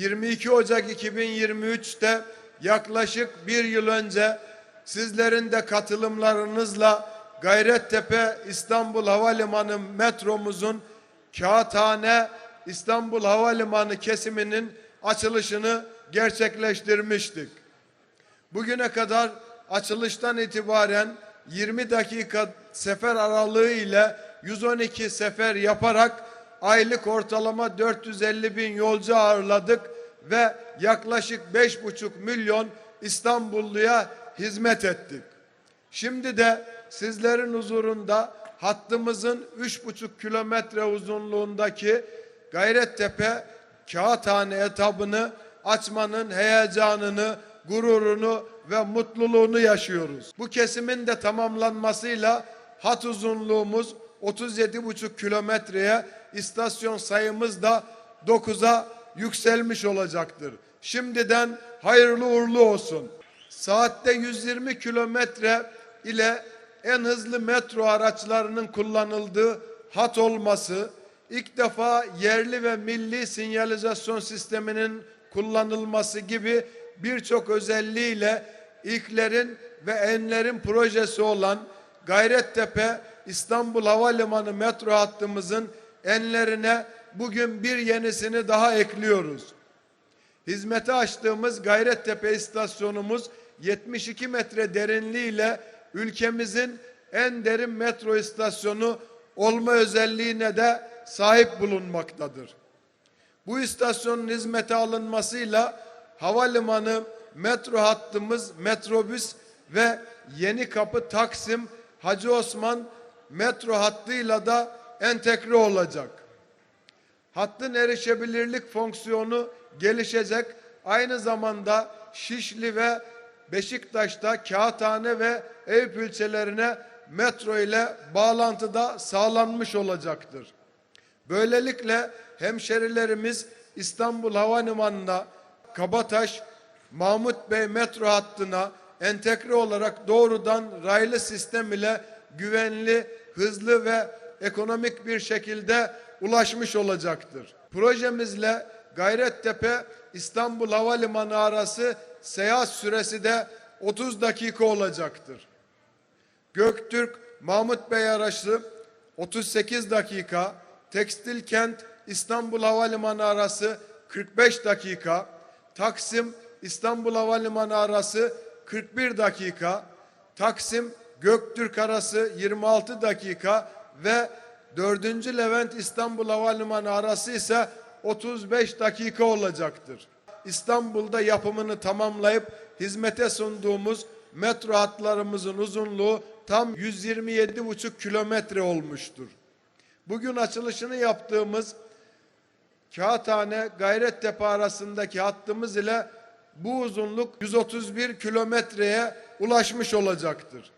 22 Ocak 2023'te yaklaşık bir yıl önce sizlerin de katılımlarınızla Gayrettepe İstanbul Havalimanı metromuzun Kağıthane İstanbul Havalimanı kesiminin açılışını gerçekleştirmiştik. Bugüne kadar açılıştan itibaren 20 dakika sefer aralığı ile 112 sefer yaparak aylık ortalama 450 bin yolcu ağırladık ve yaklaşık 5,5 milyon İstanbulluya hizmet ettik. Şimdi de sizlerin huzurunda hattımızın 3,5 kilometre uzunluğundaki Gayrettepe Kağıthane etabını açmanın heyecanını, gururunu ve mutluluğunu yaşıyoruz. Bu kesimin de tamamlanmasıyla hat uzunluğumuz 37,5 kilometreye, istasyon sayımız da 9'a yükselmiş olacaktır. Şimdiden hayırlı uğurlu olsun. Saatte 120 kilometre ile en hızlı metro araçlarının kullanıldığı hat olması, ilk defa yerli ve milli sinyalizasyon sisteminin kullanılması gibi birçok özelliğiyle ilklerin ve enlerin projesi olan Gayrettepe İstanbul Havalimanı metro hattımızın enlerine bugün bir yenisini daha ekliyoruz. Hizmete açtığımız Gayrettepe istasyonumuz 72 metre derinliğiyle ülkemizin en derin metro istasyonu olma özelliğine de sahip bulunmaktadır. Bu istasyonun hizmete alınmasıyla havalimanı metro hattımız metrobüs ve Yeni Kapı Taksim Hacı Osman metro hattıyla da entegre olacak. Hattın erişebilirlik fonksiyonu gelişecek. Aynı zamanda Şişli ve Beşiktaş'ta Kağıthane ve Eyüp ilçelerine metro ile bağlantıda sağlanmış olacaktır. Böylelikle hemşerilerimiz İstanbul Havalimanı'na, Kabataş, Mahmut Bey metro hattına entegre olarak doğrudan raylı sistem ile güvenli, hızlı ve ekonomik bir şekilde ulaşmış olacaktır. Projemizle Gayrettepe İstanbul Havalimanı arası seyahat süresi de 30 dakika olacaktır. Göktürk Mahmut Bey arası 38 dakika, Tekstil Kent İstanbul Havalimanı arası 45 dakika, Taksim İstanbul Havalimanı arası 41 dakika, Taksim Göktürk arası 26 dakika ve 4. Levent İstanbul Havalimanı arası ise 35 dakika olacaktır. İstanbul'da yapımını tamamlayıp hizmete sunduğumuz metro hatlarımızın uzunluğu tam 127,5 kilometre olmuştur. Bugün açılışını yaptığımız Kağıthane Gayrettepe arasındaki hattımız ile bu uzunluk 131 kilometreye ulaşmış olacaktır.